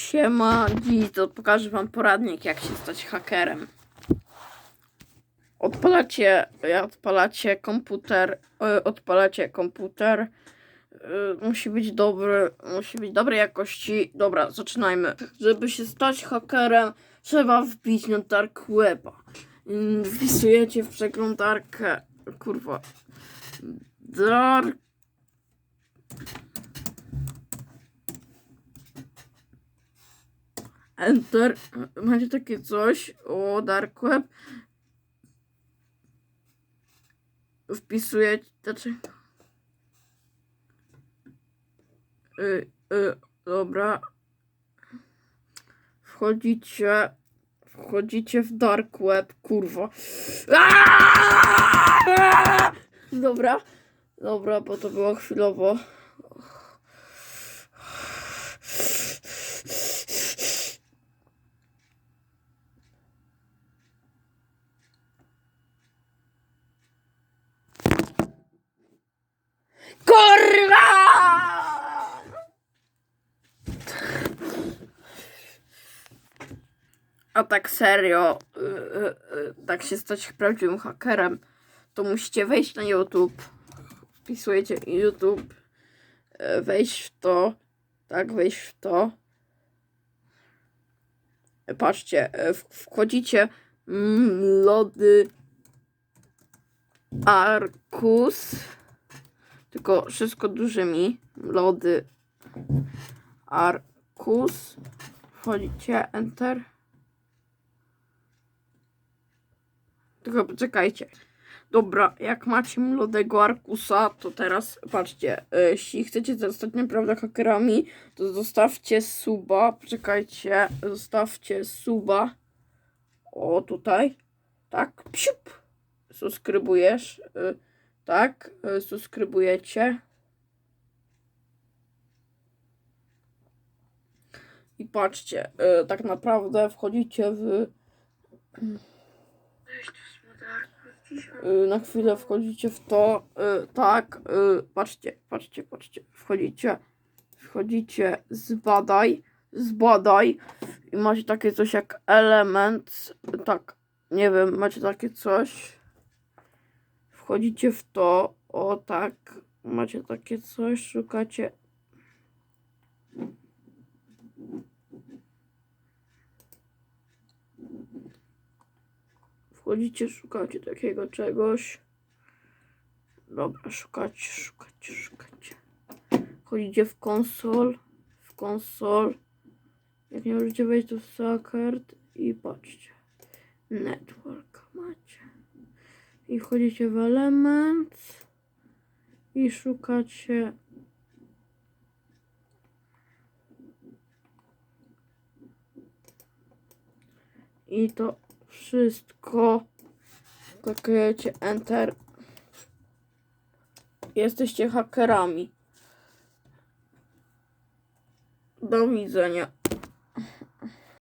Siema, dziś to pokażę wam poradnik jak się stać hakerem. Odpalacie, odpalacie komputer, e, odpalacie komputer. e, Musi być dobry, musi być dobrej jakości. Dobra, zaczynajmy. Żeby się stać hakerem, trzeba wbić na dark weba. Mm, Wpisujecie w przeglądarkę, kurwa, dark Enter. Macie takie coś. O, Dark Web. Wpisujecie. Znaczy. Y, y, dobra. Wchodzicie. Wchodzicie w Dark Web, kurwa. Aaaa! Dobra. Dobra, bo to było chwilowo. Kurwa! A tak serio, y, y, y, tak się stać prawdziwym hakerem, to musicie wejść na YouTube. Wpisujecie YouTube, y, wejść w to, tak, wejść w to. Patrzcie, y, w- wchodzicie mm, lody Arkus. Tylko wszystko dużymi. Lody. Arkus. Wchodzicie. Enter. Tylko poczekajcie. Dobra, jak macie młodego Arkusa, to teraz patrzcie. e, Jeśli chcecie zostać naprawdę hakerami, to zostawcie suba. Poczekajcie. Zostawcie suba. O, tutaj. Tak. Psiup. Subskrybujesz. y, tak, y, subskrybujecie. I patrzcie, y, tak naprawdę wchodzicie w. y, Na chwilę wchodzicie w to. y, Tak, y, patrzcie, patrzcie, patrzcie. Wchodzicie, wchodzicie, zbadaj, zbadaj. I macie takie coś jak element. Tak, nie wiem, macie takie coś wchodzicie w to, o tak, macie takie coś, szukacie. Wchodzicie, szukacie takiego czegoś. Dobra, szukacie, szukacie, szukacie. Wchodzicie w konsol, w konsol. Jak nie możecie wejść do Sakard i patrzcie. Network macie i wchodzicie w element i szukacie i to wszystko. Klikujecie enter. Jesteście hakerami. Do widzenia